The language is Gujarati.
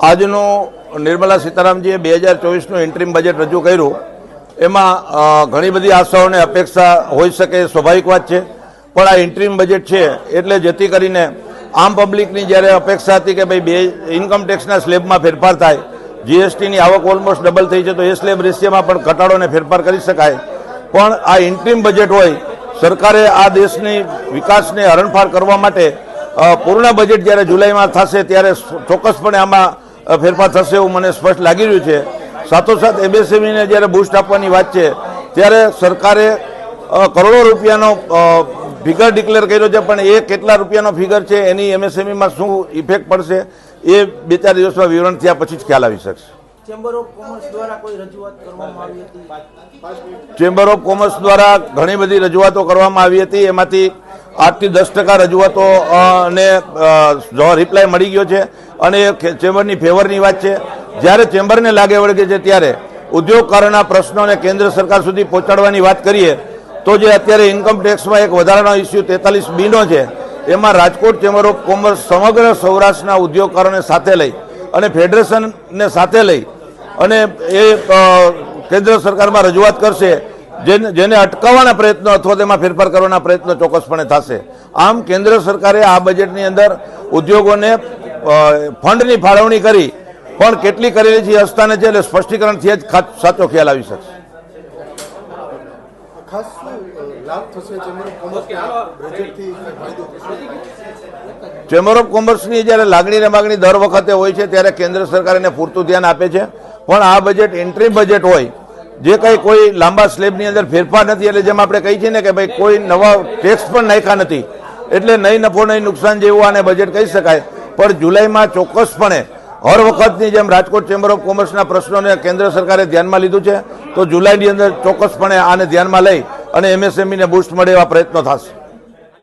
આજનું નિર્મલા સીતારામજીએ બે હજાર ચોવીસનું ઇન્ટ્રીમ બજેટ રજૂ કર્યું. એમાં ઘણી બધી આશાઓને અપેક્ષા હોઈ શકે સ્વાભાવિક વાત છે. પણ આ ઇન્ટ્રીમ બજેટ છે એટલે જેથી કરીને આમ પબ્લિકની જ્યારે અપેક્ષા હતી કે ભાઈ બે ઇન્કમ ટેક્સના સ્લેબમાં ફેરફાર થાય જીએસટીની આવક ઓલમોસ્ટ ડબલ થઈ છે, તો એ સ્લેબ રેશિયામાં પણ ઘટાડો અને ફેરફાર કરી શકાય. પણ આ ઇન્ટ્રીમ બજેટ હોય સરકારે આ દેશની વિકાસને હરણફાળ કરવા માટે પૂર્ણ બજેટ જ્યારે જુલાઈમાં થશે ત્યારે ચોક્કસપણે આમાં ફેરફાર થશે એવું મને સ્પષ્ટ લાગી રહ્યું છે. સાથોસાથ એમએસએમઈને જ્યારે બૂસ્ટ આપવાની વાત છે, ત્યારે સરકારે કરોડો રૂપિયાનો ફિગર ડિક્લેર કર્યો છે, પણ એ કેટલા રૂપિયાનો ફિગર છે, એની એમએસએમઈમાં શું ઇફેક્ટ પડશે, એ બે ચાર દિવસમાં વિવરણ થયા પછી જ ખ્યાલ આવી શકશે. ચેમ્બર ઓફ કોમર્સ દ્વારા ઘણી બધી રજૂઆતો કરવામાં આવી હતી. એમાંથી આઠથી દસ ટકા રજૂઆતો ને રિપ્લાય મળી ગયો છે. અને એ ચેમ્બરની ફેવરની વાત છે. જ્યારે ચેમ્બરને લાગે વળગે છે ત્યારે ઉદ્યોગકારોના પ્રશ્નોને કેન્દ્ર સરકાર સુધી પહોંચાડવાની વાત કરીએ, તો જે અત્યારે ઇન્કમ ટેક્સમાં એક વધારાનો ઇસ્યુ તેતાલીસ બીનો છે, એમાં રાજકોટ ચેમ્બર ઓફ કોમર્સ સમગ્ર સૌરાષ્ટ્રના ઉદ્યોગકારોને સાથે લઈ અને ફેડરેશનને સાથે લઈ અને એ કેન્દ્ર સરકારમાં રજૂઆત કરશે જેને જેને અટકાવવાના પ્રયત્નો અથવા તેમાં ફેરફાર કરવાના પ્રયત્નો ચોક્કસપણે થશે. આમ કેન્દ્ર સરકારે આ બજેટની અંદર ઉદ્યોગોને ફંડની ફાળવણી કરી પણ કેટલી કરેલી છે હસ્તાને અસ્થાને છે એટલે સ્પષ્ટીકરણથી જ સાચો ખ્યાલ આવી શકશે. ચેમ્બર ઓફ કોમર્સની જ્યારે લાગણી ને માગણી દર વખતે હોય છે ત્યારે કેન્દ્ર સરકાર એને પૂરતું ધ્યાન આપે છે. પણ આ બજેટ એન્ટ્રી બજેટ હોય, જે કંઈ કોઈ લાંબા સ્લેબની અંદર ફેરફાર નથી, એટલે જેમ આપણે કહી છીએ ને કે ભાઈ કોઈ નવા ટેક્સ પણ નાખ્યા નથી, એટલે નહીં નફો નહીં નુકસાન જેવું આને બજેટ કહી શકાય. પણ જુલાઈમાં ચોક્કસપણે હર વખતની જેમ રાજકોટ ચેમ્બર ઓફ કોમર્સના પ્રશ્નોને કેન્દ્ર સરકારે ધ્યાનમાં લીધું છે, તો જુલાઈની અંદર ચોક્કસપણે આને ધ્યાનમાં લઈ અને એમએસએમઈને બુસ્ટ મળે એવા પ્રયત્નો થશે.